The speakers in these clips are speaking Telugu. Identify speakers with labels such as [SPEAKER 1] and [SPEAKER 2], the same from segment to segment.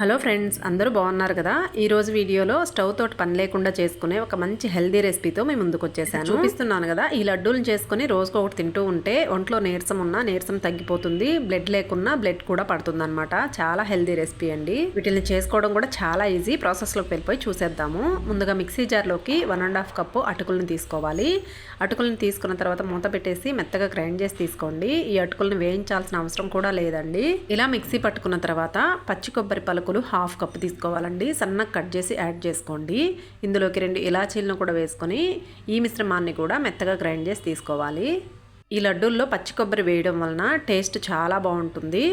[SPEAKER 1] హలో ఫ్రెండ్స్ అందరూ బాగున్నారు కదా? ఈరోజు వీడియోలో స్టవ్ తోటి పని లేకుండా చేసుకునే ఒక మంచి హెల్దీ రెసిపీతో మేము ముందుకు వచ్చేసాను. చూపిస్తున్నాను కదా ఈ లడ్డూలు చేసుకుని రోజుకు ఒకటి తింటూ ఉంటే ఒంట్లో నీరసం ఉన్నా నీరసం తగ్గిపోతుంది బ్లడ్ లేకున్నా బ్లడ్ కూడా పడుతుంది అనమాట చాలా హెల్దీ రెసిపీ అండి. వీటిని చేసుకోవడం కూడా చాలా ఈజీ. ప్రాసెస్లోకి వెళ్ళిపోయి చూసేద్దాము. ముందుగా మిక్సీ జార్లోకి వన్ అండ్ హాఫ్ కప్పు అటుకులను తీసుకోవాలి. అటుకులను తీసుకున్న తర్వాత మూత పెట్టేసి మెత్తగా గ్రైండ్ చేసి తీసుకోండి. ఈ అటుకులను వేయించాల్సిన అవసరం కూడా లేదండి. ఇలా మిక్సీ పట్టుకున్న తర్వాత పచ్చి కొబ్బరి పలుకు పలుకులు హాఫ్ కప్ తీసుకోవాలండి. సన్నగా కట్ చేసి యాడ్ చేసుకోండి. ఇందులోకి రెండు ఇలాచీలను కూడా వేసుకొని ఈ మిశ్రమాన్ని కూడా మెత్తగా గ్రైండ్ చేసి తీసుకోవాలి. ఈ లడ్డూల్లో పచ్చి కొబ్బరి వేయడం వలన టేస్ట్ చాలా బాగుంటుంది.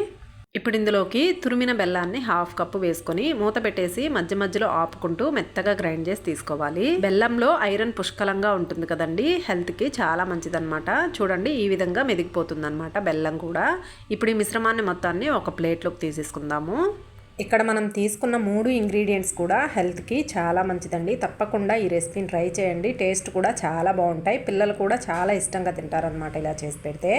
[SPEAKER 1] ఇప్పుడు ఇందులోకి తురిమిన బెల్లాన్ని హాఫ్ కప్పు వేసుకొని మూత పెట్టేసి మధ్య మధ్యలో ఆపుకుంటూ మెత్తగా గ్రైండ్ చేసి తీసుకోవాలి. బెల్లంలో ఐరన్ పుష్కలంగా ఉంటుంది కదండి. హెల్త్కి చాలా మంచిదన్నమాట. చూడండి ఈ విధంగా మెదిగిపోతుందన్నమాట బెల్లం కూడా. ఇప్పుడు ఈ మిశ్రమాన్ని మొత్తాన్ని ఒక ప్లేట్లోకి తీసేసుకుందాము. ఇక్కడ మనం తీసుకున్న మూడు ఇంగ్రీడియంట్స్ కూడా హెల్త్కి చాలా మంచిదండి. తప్పకుండా ఈ రెసిపీని ట్రై చేయండి. టేస్ట్ కూడా చాలా బాగుంటాయి. పిల్లలు కూడా చాలా ఇష్టంగా తింటారనమాట ఇలా చేసి పెడితే.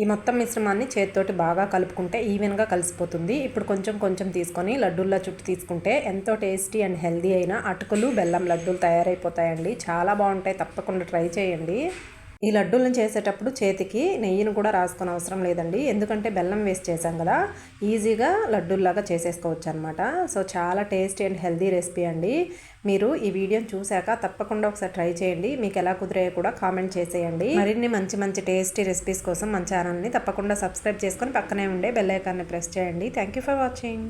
[SPEAKER 1] ఈ మొత్తం మిశ్రమాన్ని చేతితోటి బాగా కలుపుకుంటే ఈవెన్గా కలిసిపోతుంది. ఇప్పుడు కొంచెం కొంచెం తీసుకొని లడ్డూల్లో చుట్టూ తీసుకుంటే ఎంతో టేస్టీ అండ్ హెల్దీ అయిన అటుకులు బెల్లం లడ్డూలు తయారైపోతాయండి. చాలా బాగుంటాయి. తప్పకుండా ట్రై చేయండి. ఈ లడ్డూలను చేసేటప్పుడు చేతికి నెయ్యిని కూడా రాసుకునే అవసరం లేదండి. ఎందుకంటే బెల్లం వేస్ట్ చేసాం కదా ఈజీగా లడ్డూల్లాగా చేసేసుకోవచ్చు అనమాట సో చాలా టేస్టీ అండ్ హెల్దీ రెసిపీ అండి. మీరు ఈ వీడియోని చూశాక తప్పకుండా ఒకసారి ట్రై చేయండి. మీకు ఎలా కుదిరాయో కూడా కామెంట్ చేసేయండి. మరిన్ని మంచి మంచి టేస్టీ రెసిపీస్ కోసం మన ఛానల్ని తప్పకుండా సబ్స్క్రైబ్ చేసుకొని పక్కనే ఉండే బెల్ ఐకాన్ని ప్రెస్ చేయండి. Thank you for watching.